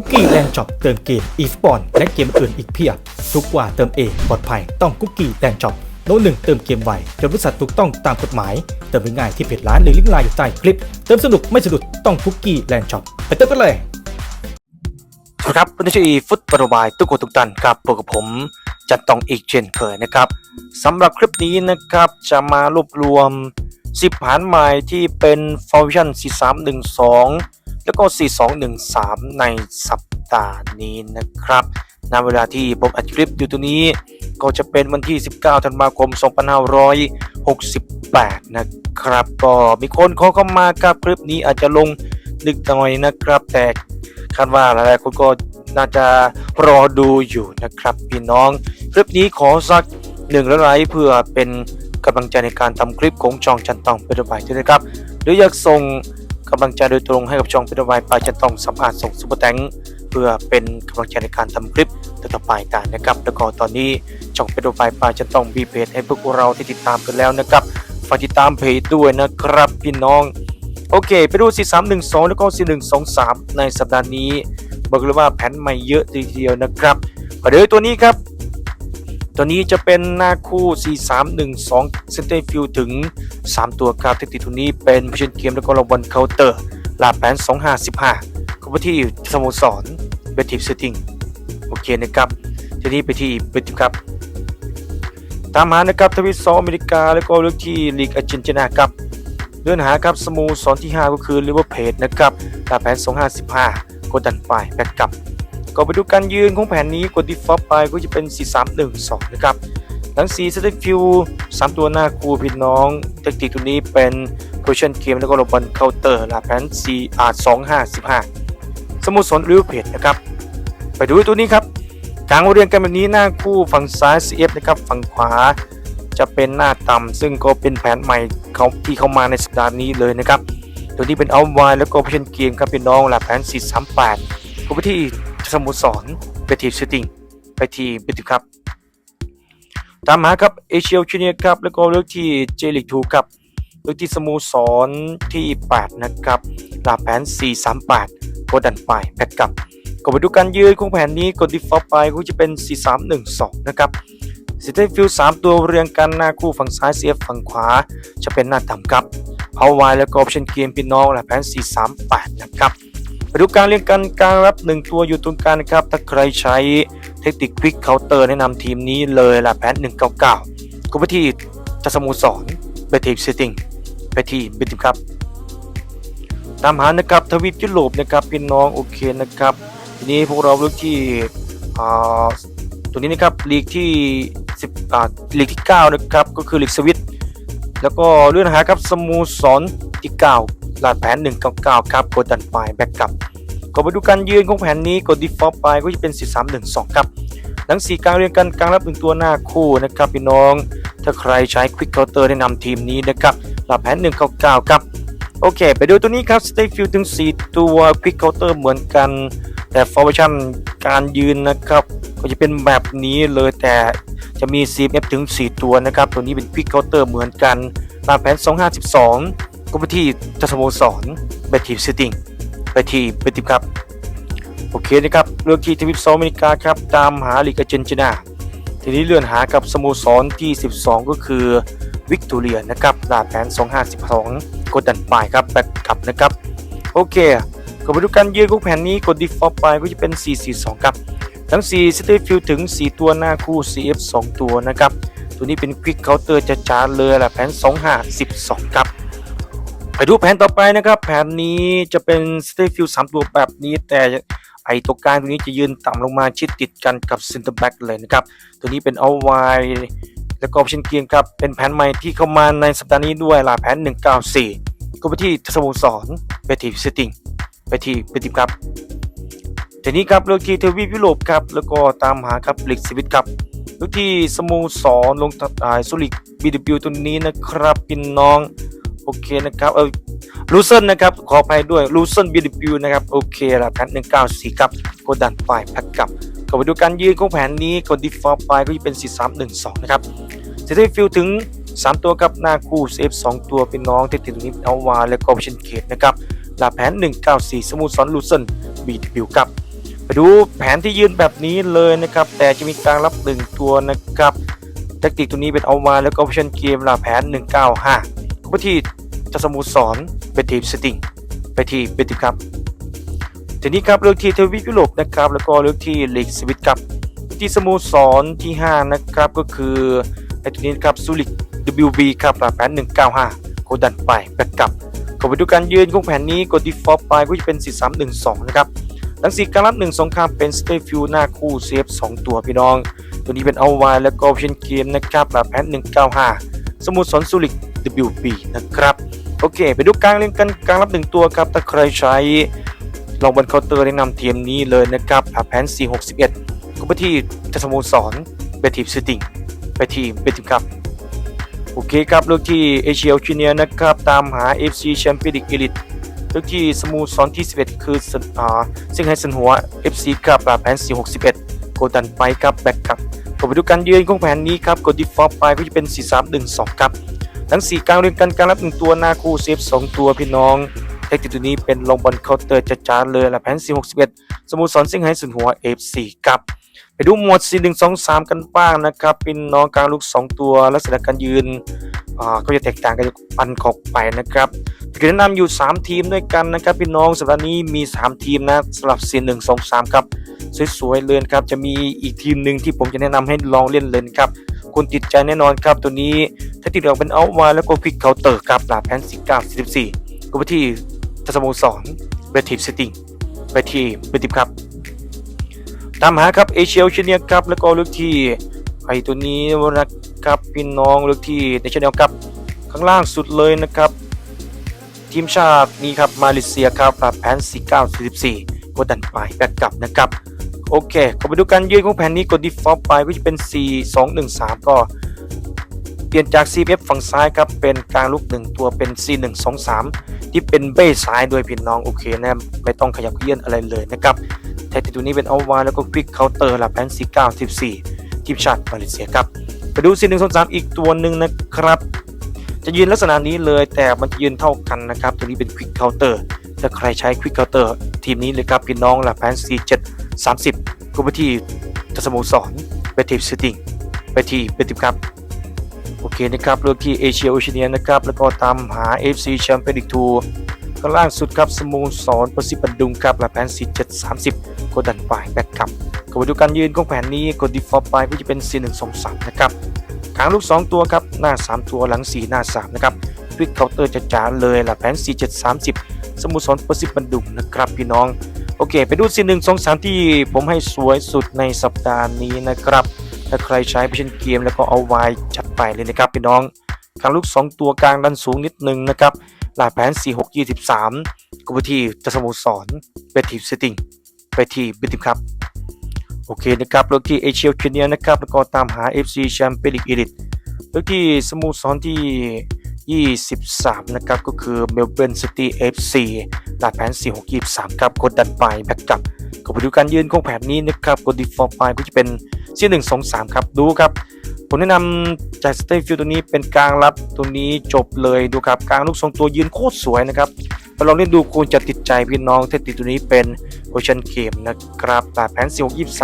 คุกกี้แลนด์ช็อปเติมเกมอีสปอนและเกมอื่นอีกเพียบ ทุกกว่าเติมเองปลอดภัยต้องคุกกี้แลนด์ช็อปโน้ตหนึ่งเติมเกมไวจนบริษัทถูกต้องตามกฎหมาย เติมง่ายที่เพจร้านหรือลิงก์ไลน์อยู่ใต้คลิป เติมสนุกไม่สะดุดต้องคุกกี้แลนด์ช็อปไปเติมกันเลยสวัสดีครับวันนี้ชื่อฟุตบอลบายทุกคนทุกท่านครับพบกับผมจัดต้องอีกเช่นเคยนะครับสำหรับคลิปนี้นะครับจะมารวบรวม 10ผานใหม่ที่เป็นฟังก์ชัน 4312 แล้วก็ 4213 ในสัปดาห์นี้นะครับณเวลาที่ผมอัดคลิปอยู่ตัวนี้ก็จะเป็นวันที่ 19 ธันวาคม 2568 นะครับ ก็มีคนขอเข้ามาครับคลิปนี้อาจจะลงดึกหน่อยนะครับ แต่คาดว่าหลายๆคนก็น่าจะรอดูอยู่นะครับ พี่น้อง คลิปนี้ขอสักหนึ่งไลค์เพื่อเป็น กำลังใจในการทำคลิปของช่องจันตองเป็นระบายด้วยนะครับ หรืออยากส่งกำลังใจโดยตรงให้กับช่องเป็นระบายปลาจันตองสามารถส่งซุปเปอร์แตงเพื่อเป็นกำลังใจในการทำคลิปต่อไปได้นะครับ แล้วก็ตอนนี้ช่องเป็นระบายปลาจันตองมีเพจให้พวกเราที่ติดตามกันแล้วนะครับฝากติดตามเพจด้วยนะครับพี่น้องโอเค ไปดู 4312 แล้วก็ 4123 ในสัปดาห์นี้ บอกเลยว่าแผนใหม่เยอะทีเดียวนะครับเดี๋ยวตัวนี้ครับ ตัวนี้จะเป็นหน้าคู่ 4312 c e n t e r Field ถึง 3 ตัวครับที่ติดตัวนี้เป็นพ s ช o นเกมแล้วก็ระวันเคาน์เตอร์ลาแผน2515ก็ไปที่สโมสรเบทิฟเซตติ้งโอเคนะครับทีนี้ไปที่เบทิฟครับ ตามหานะครับทวีตซออเมริกา แล้วก็เลือกที่ลีกอาร์เจนตินาครับเลื่อนหาครับสโมสรที่ 5 ก็คือลิเวอร์เพจนะครับลาแผน2515กดดันไปแบ็กกลับ ก็ไปดูการยืนของแผนนี้กดดีฟอปไปก็จะเป็น 4312 นะครับทั้ง4สเตตฟิว3ตัวหน้าคู่พี่น้อง เทคนิคตัวนี้เป็นโพชั่นเกมแล้วก็รบอลเคาน์เตอร์ลาแผน4 R 2515 สมุสรลิวเพจนะครับ ไปดูตัวนี้ครับกลางเรียงกันแบบนี้หน้าคู่ฝั่งซ้าย CF นะครับฝั่งขวาจะเป็นหน้าต่ำซึ่งก็เป็นแผนใหม่เขาที่เข้ามาในสัปดาห์นี้เลยนะครับ ตัวนี้เป็นเอาไวแล้วก็โพชั่นเกมครับพี่น้องหลาแผน 438ก็ไปที่ สโมุสรไปที่ชูตติ้งไปที่บิติครับ ตามหาครับเอเชียชูเนียครับ แล้วก็เลือกที่เจลิกทูครับเลือกที่สโมุสรที่ 8 นะครับลาแผน 438กดดันไปแพ็กกลับก็ไปดูการยืนของแผนนี้กดดิฟอปไปก็จะเป็น 4312 นะครับสิทธิฟิล3ตัวเรียงกันหน้าคู่ฝั่งซ้าย CF ฝั่งขวา จะเป็นหน้าต่ำครับเอาไวแล้วก็ออปชั่นเกมพี่น้องและแผน 438 นะครับ ไปดูการเรียงกันการรับ 1 ตัวอยู่ตรงกลางนะครับ ถ้าใครใช้เทคนิคควิกเคาน์เตอร์แนะนำทีมนี้เลยละแผน199ก็ไปที่ทัศมูสอนไปทีมเซตติ้งไปที่บิทครับตามหานะครับทวีปยุโรปนะครับพี่น้องโอเคนะครับ ทีนี้พวกเราเลือกที่อ่าตัวนี้นะครับลีกที่10อ่าลีกที่ 9 นะครับ ก็คือลีกสวิตแล้วก็เลื่อนหาครับสโมูสรที่ 9 ลาดแผน 199 ครับกดดันไปแบ็กกลับก็ไปดูการยืนของแผนนี้กด default ไปก็จะเป็น 4312 ครับทั้ง4กลางเรียงกันกลางรับ1ตัวหน้าคู่นะครับพี่น้อง ถ้าใครใช้ Quick Counter แนะนำทีมนี้นะครับลาดแผน 199 ครับ โอเค ไปดูตัวนี้ครับ Stay Field ถึง 4 ตัว Quick Counter เหมือนกัน แต่ Formation การยืนนะครับก็จะเป็นแบบนี้เลยแต่จะมี CMF ถึง 4 ตัวนะครับ ตัวนี้เป็น Quick Counter เหมือนกันตามแผน 252 ก็ไปที่ทัศโมสรไปทีม Setting ไปที่ไปทีมครับ โอเคนะครับ เลือกที่ทวีปซออเมริกาครับ ตามหาลีกอาร์เจนตินาทีนี้เลื่อนหากับสโมสรที่ 12 ก็คือวิกตอเรียนะครับลาแผน 252กดดันไปครับแบ็กกลับนะครับ โอเคก็ไปดูการยืนของแผนนี้กด default ไปก็จะเป็น 442 ครับ ทั้ง4 s t a y Field ถึง 4 ตัวหน้าคู่ CF 2 ตัวนะครับ ตัวนี้เป็น Quick Counter จะจ้าเลยละแผน 2512 ครับ ไปดูแผนต่อไปนะครับ แผนนี้จะเป็น s t a y Field 3ตัวแบบนี้ แต่ไอตัวกลางตัวนี้จะยืนต่ำลงมาชิดติดกันกับ Center Back เลยนะครับ ตัวนี้เป็นเอาไวแล้วก็ Option เกียงครับ เป็นแผนใหม่ที่เข้ามาในสัปดาห์นี้ด้วยล่ะแผน 194 ก็ไปที่สโมสรไปที่ Setting ไปที่ไปที่ครับทีนี้ครับเลือกที่ทวีปยุโรปครับ แล้วก็ตามหาครับลิกสวิตครับเลือกที่สโมสรลงตัดอ่าสุลิกบีดบิวตัวนี้นะครับพี่น้อง โอเคนะครับเออลูเซนนะครับขออภัยด้วยลูเซนบีดบิวนะครับโอเคละแผน194ครับกดดันไปแพ็กกลับก็ไปดูการยืนของแผนนี้กด default ไปก็จะเป็น 4312 นะครับเซตฟิลถึง 3 ตัวครับหน้าคู่เซฟ2ตัวเป็นน้องที่ติดตรงนี้เอาวาและก็อปชั่นเกตนะครับหลาแผน 194 สมุทรสอนลูเซนบีดบิวครับไปดูแผนที่ยืนแบบนี้เลยนะครับ แต่จะมีการรับหนึ่งตัวนะครับแทคติกตัวนี้เป็นเอามาแล้วก็ option เกมลาแผน 195ก็ไปที่ จะสโมสรไปทีมสติงไปที่เบติครับทีนี้ครับเลือกที่ทวีปยุโรปนะครับแล้วก็เลือกที่ลีกสวิตครับที่สโมสรที่ 5 นะครับก็คือไอตัวนี้ครับซูริก WB ครับแผน195โกดันไปแบกกลับข้าไปดูการยืนของแผนนี้กด default ไปก็จะเป็น 4312 นะครับทั้งสีการรับหนึ่งสงครามเป็นสเตฟิวหน้าคู่เซฟสองตัวพี่น้อง ตัวนี้เป็นเอาไว้แล้วก็เชนเกมนะครับแบบแพนหนึ่งเก้าห้าสมุทรสอนสุริก WB นะครับ โอเค ไปดูกลางเล่นกันกลางรับหนึ่งตัวครับ ถ้าใครใช้ลองบนเคาน์เตอร์แนะนำทีมนี้เลยนะครับแบบแพน4 6 1ก็ไปที่จะสโมุสรไปทีมสติงไปทีมไปทีมครับ โอเคครับเลือกที่เอเชียชิเนียนะครับ ตามหา FC Champions League Elite เลือกที่สโมุสรที่ 11 คือสอ่าซึ่งให้สันหัว FC ครับแบบแผน 461โกดันไปครับแบ็กครับกดไปดูการยืนของแผนนี้ครับกด default ไปก็จะเป็น 4312 ครับ ทั้ง 4 กลางเรียนกันการรับ1ตัวหน้าคูเซฟ2ตัวพี่น้อง เทคนิคตัวนี้เป็นลงบอลเคาน์เตอร์จะจ้าเลยละแผน461สโมุสรซึ่งให้สันหัว FC ครับไปดูหมวด 4 1 2 3 กันบ้างนะครับพี่น้องกลางลูก 2 ตัวลักษณะการยืนอ่าก็จะแตกต่างกันปันขอกไปนะครับคือแนะนำอยู่ 3 ทีมด้วยกันนะครับพี่น้องสัปดาห์นี้มี 3 ทีมนะสำหรับซีหนึ่งสองสามครับสวยๆเลยครับจะมีอีกทีมหนึ่งที่ผมจะแนะนำให้ลองเล่นเลยครับ คุณติดใจแน่นอนครับตัวนี้ถ้าติดออกเป็นเอาไว้แล้วก็ควิกเคาน์เตอร์ครับหลาแพนสิก้าสิบสี่ก็ไปที่ทัศโมสรเบทีมสติงไปที่เบทีครับตามหาครับเอเชียเชียเนียครับแล้วก็เลือกที่ไอตัวนี้นะครับพี่น้องเลือกที่ในชแนลครับข้างล่างสุดเลยนะครับทีมชาตินี้ครับมาเลเซียครับปรับแผน4944กดดันไปแบกกลับนะครับ โอเคก็ไปดูการยืนของแผนนี้กด default ไปก็จะเป็น4213 ก็ เปลี่ยนจาก CF ฝั่งซ้ายครับ เป็นกลางลูกหนึ่งตัวเป็น C123 ที่เป็นเบ้ซ้ายด้วยพี่น้องโอเคนะไม่ต้องขยับเขยื่อนอะไรเลยนะครับแทนที่ตัวนี้เป็นเอาวาแล้วก็ควิกเคาน์เตอร์หลับแผน4914ทีมชาติมาเลเซียครับไปดู C123 อีกตัวหนึ่งนะครับ จะยืนลักษณะนี้เลยแต่มันจะยืนเท่ากันนะครับตัวนี้เป็น Quick Counter ถ้าใครใช้ Quick Counter ทีมนี้เลยครับพี่น้องละแพน4 7 30ก็ไปที่ทัศโมสรไปทีมสติงไปที่เบติมครับ โอเคนะครับเลือกที่เอเชียโอเชียนะครับ แล้วก็ตามหา FC Champions League 2ข้างล่างสุดครับสโมสรประสิบันดุงครับละแพน4 7 30กดดันไปแบ็กครับก็ไปดูการยืนของแผนนี้กด default ไปก็จะเป็น4 1 2 3นะครับขางลูก 2 ตัวครับหน้า 3 ตัวหลัง 4 หน้า 3 นะครับควิกเคาน์เตอร์จะจ๋าเลยล่ะแผน 4 7 30 สมุทรสอนประสิทธิ์บรรดุงนะครับพี่น้อง โอเค ไปดูซีหนึ่งสองสามที่ผมให้สวยสุดในสัปดาห์นี้นะครับ ถ้าใครใช้ไปเช่นเกมแล้วก็เอาไว้จัดไปเลยนะครับพี่น้องขางลูก 2 ตัวกลางดันสูงนิดนึงนะครับหลาแผน 4 6 23ก็ไปที่จะสมุทรสอนไปทีมเซตติ้งไปที่บิทิมครับ โอเคนะครับเลือกที่เอเชียเชียนะครับ แล้วก็ตามหา FC Champions League Elite เลือกที่สโมุทรสอนที่ 23 นะครับ ก็คือ Melbourne City FC ลาดแผน 4623ครับกดดันไปแบ็กกลับก็ไปดูการยืนของแผนนี้นะครับกด default ไปก็จะเป็น4 1 2 3ครับดูครับ ผมแนะนำจากสเตฟิลตัวนี้เป็นกลางรับตัวนี้จบเลยดูครับกลางลูกทรงตัวยืนโคตรสวยนะครับไปลองเล่นดูคุณจะติดใจพี่น้องเทคนิตัวนี้เป็นโอชันเกมนะครับตาแผน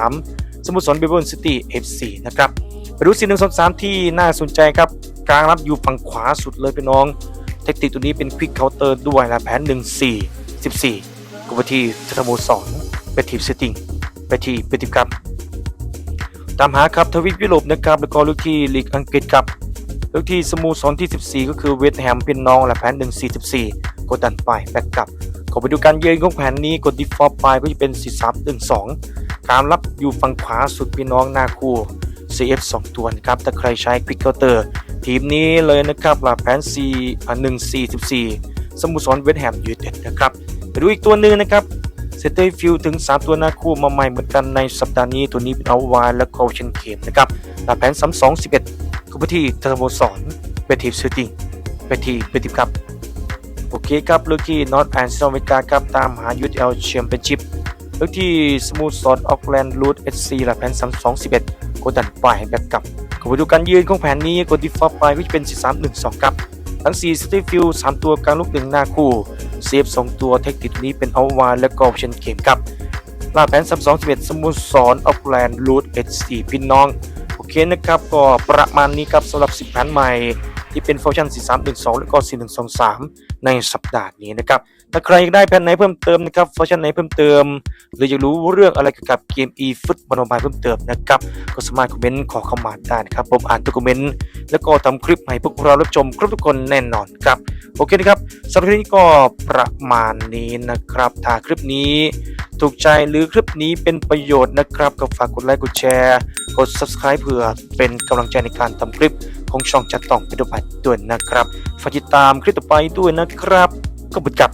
4623 สมุทรสนเบเบิลซิตี้ FC นะครับไปดู4 1 2 3ที่น่าสนใจครับกลางรับอยู่ฝั่งขวาสุดเลยพี่น้อง เทคนิคตัวนี้เป็นควิกเคาน์เตอร์ด้วยนะแผน 1 4 14กุบทีสโมุทรสอนไปทีมเซตติ้งไปทีไปทีมครับ ตามหาครับทวีปยุโรปนะครับแล้วก็ลูกที่ลีกอังกฤษครับลูกที่สโมุทรสอนที่ 14 ก็คือเวสต์แฮมพี่น้องและแผน 1 4 14กดดันไปแบ็กกลับขอไปดูการเยือนของแผนนี้กด default ไปก็จะเป็น 4 3 1 2การรับอยู่ฝั่งขวาสุดพี่น้องหน้าคู่ CF 2 ตัวนะครับถ้าใครใช้ Quick Counter ทีมนี้เลยนะครับหลักแผน C อ่า1 4 14สโมุทรสอนเวสต์แฮมยูไนเต็ดนะครับไปดูอีกตัวหนึ่งนะครับเซตเตอร์ฟิลถึง 3 ตัวหน้าคู่มาใหม่เหมือนกันในสัปดาห์นี้ตัวนี้เป็นเอาวานและโคเชนเกมนะครับหลักแผน3 2 11ก็ไปที่สโมุทรสอนไปทีมซูติงไปที่ไปทีครับโอเคครับเลือกที่นอตแอนด์ซอเมกาครับตามหา UL Championship เลือกที่สมูทซอนออกแลนด์รูทเอสซีหลักแผน3 2 11กดดันไปแบ็กกลับ ขอไปดูการยืนของแผนนี้กดดิฟอร์ไปก็จะเป็น 4 3 1 2 ครับ ทั้ง 4 สตีฟิล3ตัวกลางลูกหนึ่งหน้าคู่เซฟ2ตัวเทคนิคนี้เป็นเอาวานและกออปชั่นเกมครับลาแผน 32 11 สมุสรออกแลนด์รูทเอสีพี่น้อง โอเคนะครับ ก็ประมาณนี้ครับสำหรับ 10 แผนใหม่ที่เป็นฟังก์ชัน 4312 แล้วก็ 4123 ในสัปดาห์นี้นะครับ ถ้าใครอยากได้แผนไหนเพิ่มเติมนะครับฟังก์ชันไหนเพิ่มเติม หรืออยากรู้เรื่องอะไรเกี่ยวกับเกม e ฟุตบอลบายเพิ่มเติมนะครับก็สามารถคอมเมนต์ขอเข้ามาได้นะครับผมอ่านทุกคอมเมนต์แล้วก็ทำคลิปให้พวกเรารับชมครบทุกคนแน่นอนครับโอเคนะครับสำหรับคลิปนี้ก็ประมาณนี้นะครับถ้าคลิปนี้ถูกใจหรือคลิปนี้เป็นประโยชน์นะครับก็ฝากกดไลค์กดแชร์กด subscribe เพื่อเป็นกำลังใจในการทำคลิปของช่องจัดต้องไปด้วยด้วยนะครับฝากติดตามคลิปต่อไปด้วยนะครับก็บุดกับ